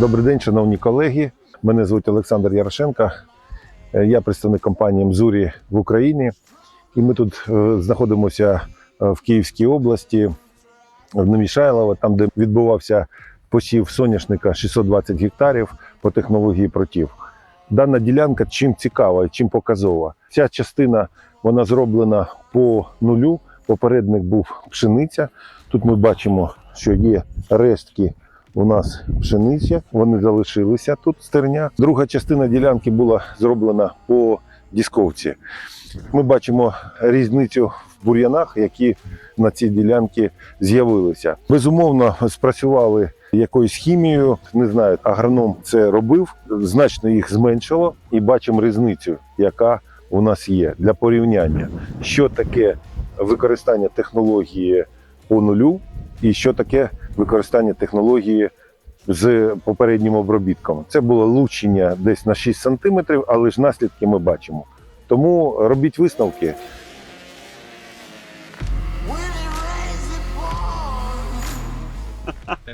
Добрий день, шановні колеги. Мене звуть Олександр Ярошенко. Е, Я представник компанії Мзурі в Україні. І ми тут е, знаходимося е, в Київській області, в Новішайлово, там, де відбувався посів соняшника 620 гектарів по технології протів. Дана ділянка чим цікава і чим показова. Ця частина вона зроблена по нулю. Попередник був пшениця. Тут ми бачимо, що є рештки у нас пшениця, вони залишилися тут стерня. Друга частина ділянки була зроблена по дісковці. Ми бачимо різницю в бур'янах, які на цій ділянці з'явилися. Безумовно, спрацювали якоюсь хімією. Не знаю, агроном це робив, значно їх зменшило, і бачимо різницю, яка у нас є для порівняння, що таке використання технології по нулю, і що таке використання технології з попереднім обробітком. Це було лучення десь на 6 см, але ж наслідки ми бачимо. Тому робіть висновки.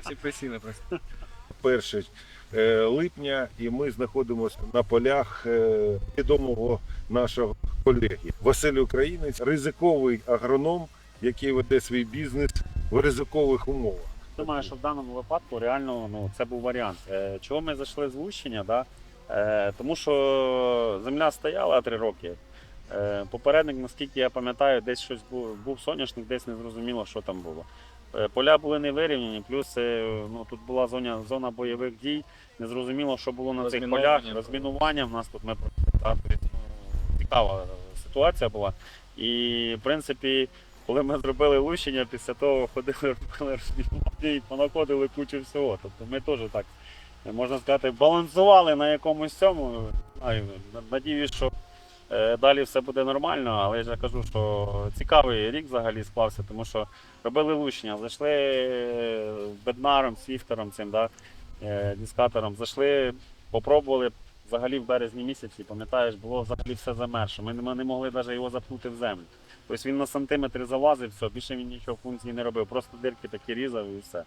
Всі присіли просто. 1 е, липня, і ми знаходимося на полях е, відомого нашого колеги Василь Українець, ризиковий агроном, який веде свій бізнес в ризикових умовах. Думаю, що в даному випадку реально ну, це був варіант. Е, Чого ми зайшли з Лущення? Да? Е, Тому що земля стояла три роки. Е, Попередник, наскільки я пам'ятаю, десь щось був, був соняшник, десь не зрозуміло, що там було. Поля були не вирівняні, плюс ну, тут була зона, зона бойових дій. Не зрозуміло, що було на цих полях. Розмінування в нас тут ми так, ну, цікава ситуація була. І в принципі, коли ми зробили лущення, після того ходили, робили і понаходили кучу всього. Тобто ми теж так, можна сказати, балансували на якомусь цьому. Надіюсь, що е, далі все буде нормально, але я кажу, що цікавий рік взагалі склався, тому що робили лущення, зайшли е, беднаром, свіфтером цим, да, е, дискатором, зайшли, попробували. Взагалі в березні місяці, пам'ятаєш, було взагалі все замерше. Ми не могли навіть його запнути в землю. Тобто він на сантиметри залазив, все, більше він нічого функції не робив, просто дирки такі різав і все.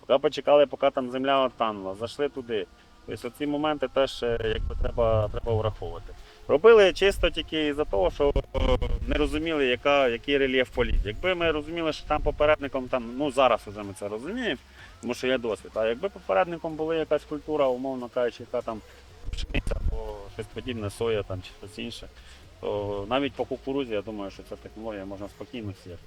Поки почекали, поки там земля оттанула, зайшли туди. Тобто ці моменти теж е, якби, треба, треба враховувати. Робили чисто тільки із-за того, що не розуміли, яка, який рельєф полів. Якби ми розуміли, що там попередником, там, ну зараз вже ми це розуміємо, тому що є досвід. А якби попередником була якась культура, умовно кажучи, яка там пшениця або щось подібне, соя там, чи щось інше, то навіть по кукурузі, я думаю, що ця технологія можна спокійно сіяти.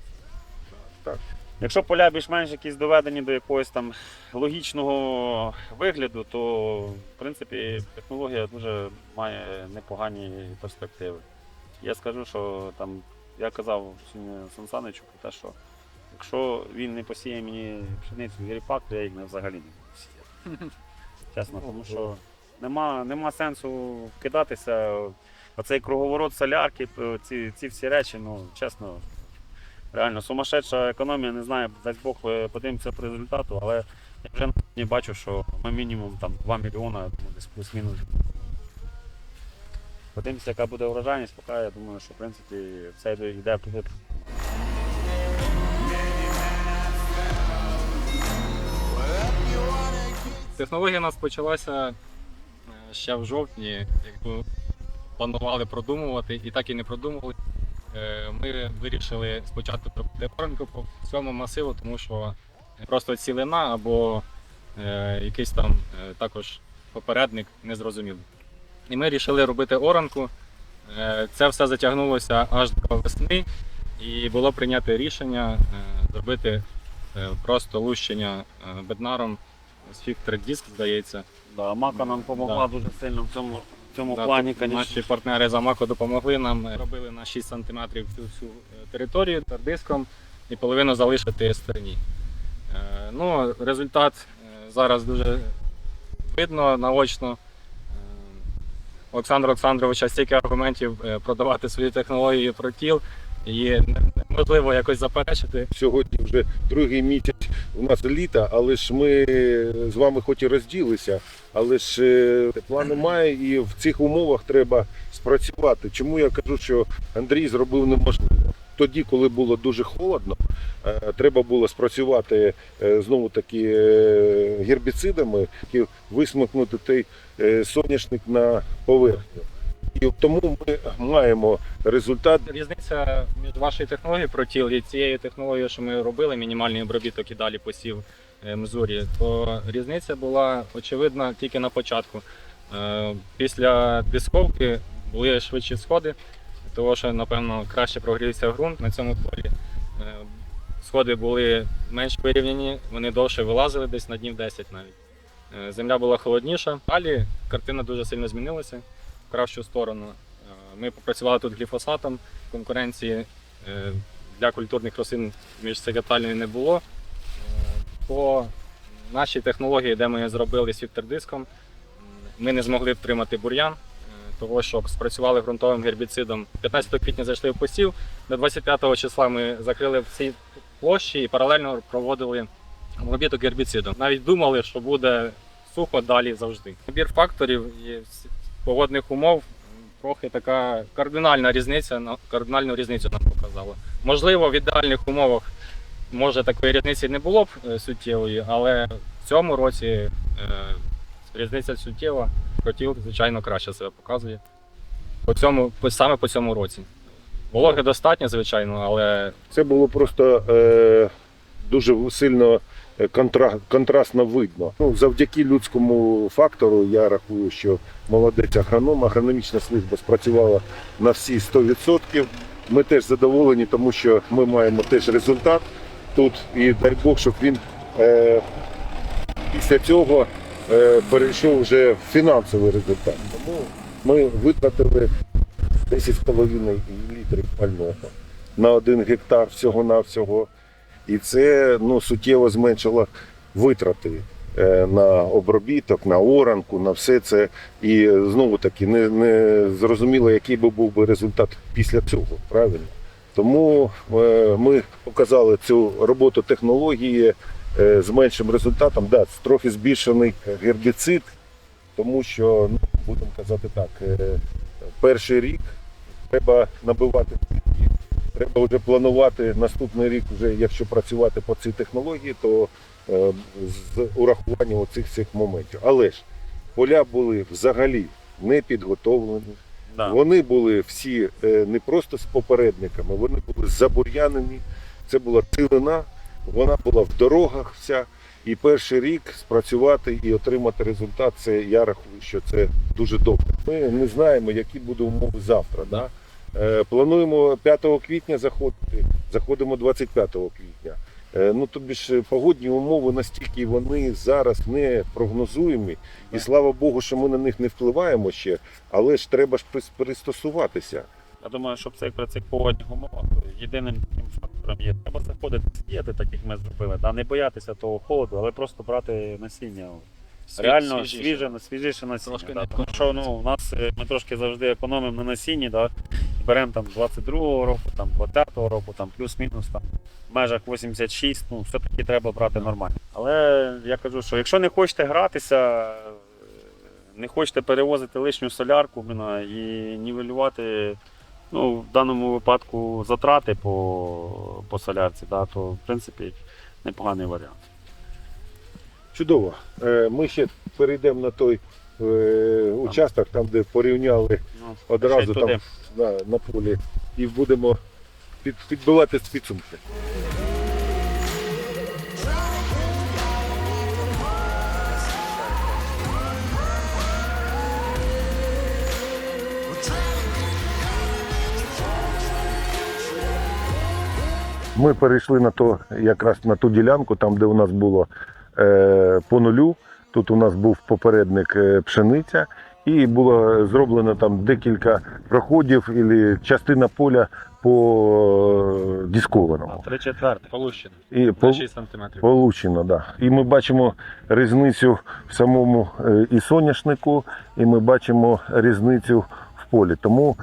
Так. Якщо поля більш-менш якісь доведені до якогось там логічного вигляду, то в принципі технологія дуже має непогані перспективи. Я скажу, що там я казав сьогодні Сан Саничу про те, що якщо він не посіє мені пшеницю і ріпак, то я їх не взагалі не буду сіяти. Чесно, тому що нема, нема сенсу кидатися. Оцей круговорот солярки, ці, ці всі речі, ну чесно, реально сумасшедша економія, не знаю, дасть Бог е, подивимося по результату, але я вже не бачу, що ми мінімум там 2 мільйони, десь плюс-мінус. Подивимося, яка буде врожайність, поки я думаю, що в принципі все йде- йде туди. Технологія у нас почалася е, ще в жовтні, якби планували продумувати і так і не продумували. Е, Ми вирішили спочатку робити оранку по всьому масиву, тому що просто цілина або е, якийсь там е, також попередник незрозумілий. І ми вирішили робити оранку. Е, Це все затягнулося аж до весни, і було прийнято рішення е, зробити е, просто лущення е, беднаром з фіктер диск, здається. Да, Мака нам допомогла дуже сильно в цьому, цьому плані, звісно. Наші партнери з Амако допомогли нам. Робили на 6 см всю всю е, територію диском і половину залишити стороні. Е, Ну, результат е, зараз дуже видно наочно. Е, Олександра Олександровича стільки аргументів е, продавати свої технології про тіл, і неможливо якось заперечити. Сьогодні вже другий місяць у нас літа, але ж ми з вами хоч і розділися, але ж е, тепла немає і в цих умовах треба спрацювати. Чому я кажу, що Андрій зробив неможливо? тоді, коли було дуже холодно, е, треба було спрацювати е, знову таки гербіцидами, які висмикнути той соняшник на поверхню. І тому ми маємо результат. Різниця між вашою технологією протіл і цією технологією, що ми робили, мінімальний обробіток і далі посів мзурі, то різниця була очевидна тільки на початку. Е, Після дисковки були швидші сходи, тому що, напевно, краще прогрівся ґрунт на цьому полі. Е, Сходи були менш вирівняні, вони довше вилазили десь на днів 10 навіть. Е, Земля була холодніша. Далі картина дуже сильно змінилася в кращу сторону. Е, Ми попрацювали тут гліфосатом. Конкуренції е, для культурних рослин між сегатальною не було. По нашій технології, де ми зробили з фільтрдиском, м, ми не змогли втримати бур'ян, е, того що спрацювали ґрунтовим гербіцидом. 15 квітня зайшли в посів. До 25 числа ми закрили всі площі і паралельно проводили обробіток гербіцидом. Навіть думали, що буде сухо далі завжди. Набір факторів і погодних умов трохи така кардинальна різниця, на- кардинальну різницю нам показала. Можливо, в ідеальних умовах може такої різниці не було б е, суттєвої, але в цьому році е, різниця суттєва. Хотів, звичайно, краще себе показує. По цьому, саме по цьому році. Вологи достатньо, звичайно, але Це було просто е, дуже сильно е, контра, контрастно видно. Ну, завдяки людському фактору я рахую, що молодець агроном, агрономічна служба спрацювала на всі 100%. Ми теж задоволені, тому що ми маємо теж результат тут. І дай Бог, щоб він е, після цього е, перейшов вже в фінансовий результат. Тому ми витратили 10,5 літрів пального на один гектар всього-навсього. І це ну, суттєво зменшило витрати е, на обробіток, на оранку, на все це. І знову таки не, не зрозуміло, який би був би результат після цього. Правильно? Тому е, ми показали цю роботу технології е, з меншим результатом. Да, трохи збільшений гербіцид, тому що, ну, будемо казати так, е, перший рік треба набивати плітки, треба вже планувати наступний рік, вже якщо працювати по цій технології, то з урахуванням оцих всіх моментів. Але ж поля були взагалі не підготовлені. Да. Вони були всі е, не просто з попередниками, вони були забур'янені. Це була цілина, вона була в дорогах вся. І перший рік спрацювати і отримати результат, це я рахую, що це дуже добре. Ми не знаємо, які будуть умови завтра. Да? Е, плануємо 5 квітня заходити, заходимо 25 квітня. Е, ну тобі ж погодні умови настільки вони зараз не прогнозуємі, і слава Богу, що ми на них не впливаємо ще, але ж треба ж прис- пристосуватися. Я думаю, щоб це при цих погодних умовах єдиним фактором є. Треба заходити сіяти, так як ми зробили, да, не боятися того холоду, але просто брати насіння. Реально свіжіше. свіже, свіжіше насіння. Трошки да. не Тому що ну, у нас е, ми трошки завжди економимо на насінні, да. Беремо там 22-го року, там 20-го року, там плюс-мінус там, в межах 86, ну все-таки треба брати нормально. Але я кажу, що якщо не хочете гратися, не хочете перевозити лишню солярку блін, і нівелювати ну, в даному випадку затрати по, по солярці, да, то в принципі непоганий варіант. Чудово. Е, Ми ще перейдемо на той участок, там, де порівняли Ну, одразу ще й там на, на полі і будемо під, підбивати підсумки. Ми перейшли на то, якраз на ту ділянку, там, де у нас було е, по нулю. Тут у нас був попередник е, пшениця, і було зроблено там декілька проходів, і частина поля по е, дискованому. Три четверти. Полущено. І по, 6 сантиметрів. Получено, да. І ми бачимо різницю в самому е, і соняшнику, і ми бачимо різницю в полі. Тому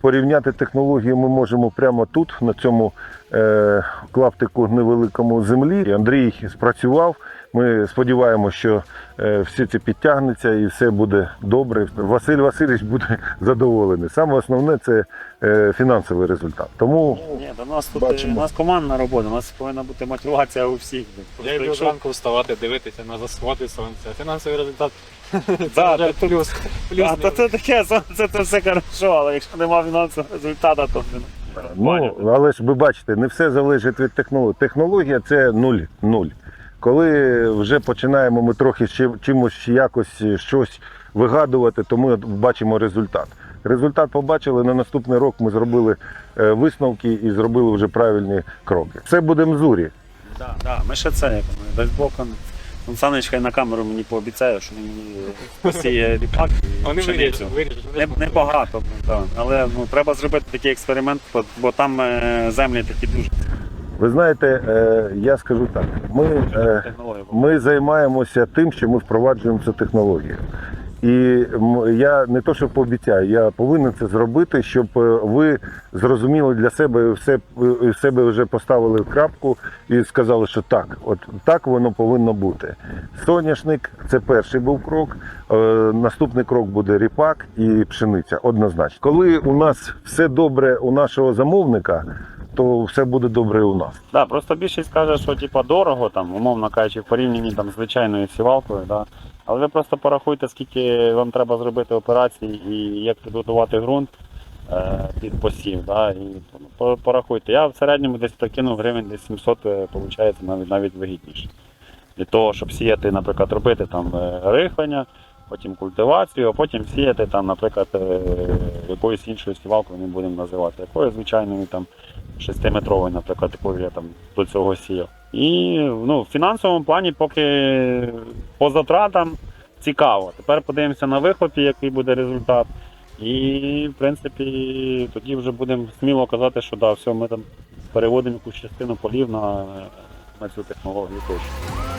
порівняти технології ми можемо прямо тут, на цьому е, клаптику невеликому землі. І Андрій спрацював. Ми сподіваємося, що е, все це підтягнеться і все буде добре. Василь Васильович буде задоволений. Саме основне це е, фінансовий результат. Тому Ні, до нас тут Бачимо. у нас командна робота, у нас повинна бути мотивація у всіх. Я люблю зранку вставати, дивитися на засходи сонця. Фінансовий результат Да, це вже плюс. плюс А, то це таке, це, це все хорошо, але якщо немає фінансового результату, то Ну, але ж ви бачите, не все залежить від технології. Технологія це нуль. нуль. Коли вже починаємо ми трохи ще чимось якось щось вигадувати, то ми бачимо результат. Результат побачили. На наступний рок ми зробили е, висновки і зробили вже правильні кроки. Це буде Мзурі. Да, да, ми ще це, як ми, дасть Бог, он, он хай на камеру мені пообіцяє, що він мені посіє ріпак і Вони пшеницю. Не, не багато, але ну, треба зробити такий експеримент, бо, бо там е, землі такі дуже Ви знаєте, е, я скажу так: ми, е, ми займаємося тим, що ми впроваджуємо цю технологію. І я не то, що пообіцяю, я повинен це зробити, щоб е, ви зрозуміли для себе все себе вже поставили в крапку і сказали, що так, от так воно повинно бути. Соняшник це перший був крок. Наступний крок буде ріпак і пшениця. Однозначно, коли у нас все добре у нашого замовника, то все буде добре у нас. Да, просто більшість каже, що типа дорого, там, умовно кажучи, в порівнянні там, з звичайною сівалкою. Да. Але ви просто порахуйте, скільки вам треба зробити операцій і як підготувати ґрунт е, під посів. Да, і порахуйте. Я в середньому десь прикинув гривень десь 700, е, виходить навіть, навіть вигідніше. Для того, щоб сіяти, наприклад, робити там е, рихлення, потім культивацію, а потім сіяти там, наприклад, е, якоюсь іншою сівалкою не будемо називати, якою звичайною там 6-метровою, наприклад, такою я там до цього сіяв. І ну, в фінансовому плані поки по затратам цікаво. Тепер подивимося на вихлопі, який буде результат. І, в принципі, тоді вже будемо сміло казати, що да, все, ми там переводимо якусь частину полів на, на цю технологію точно.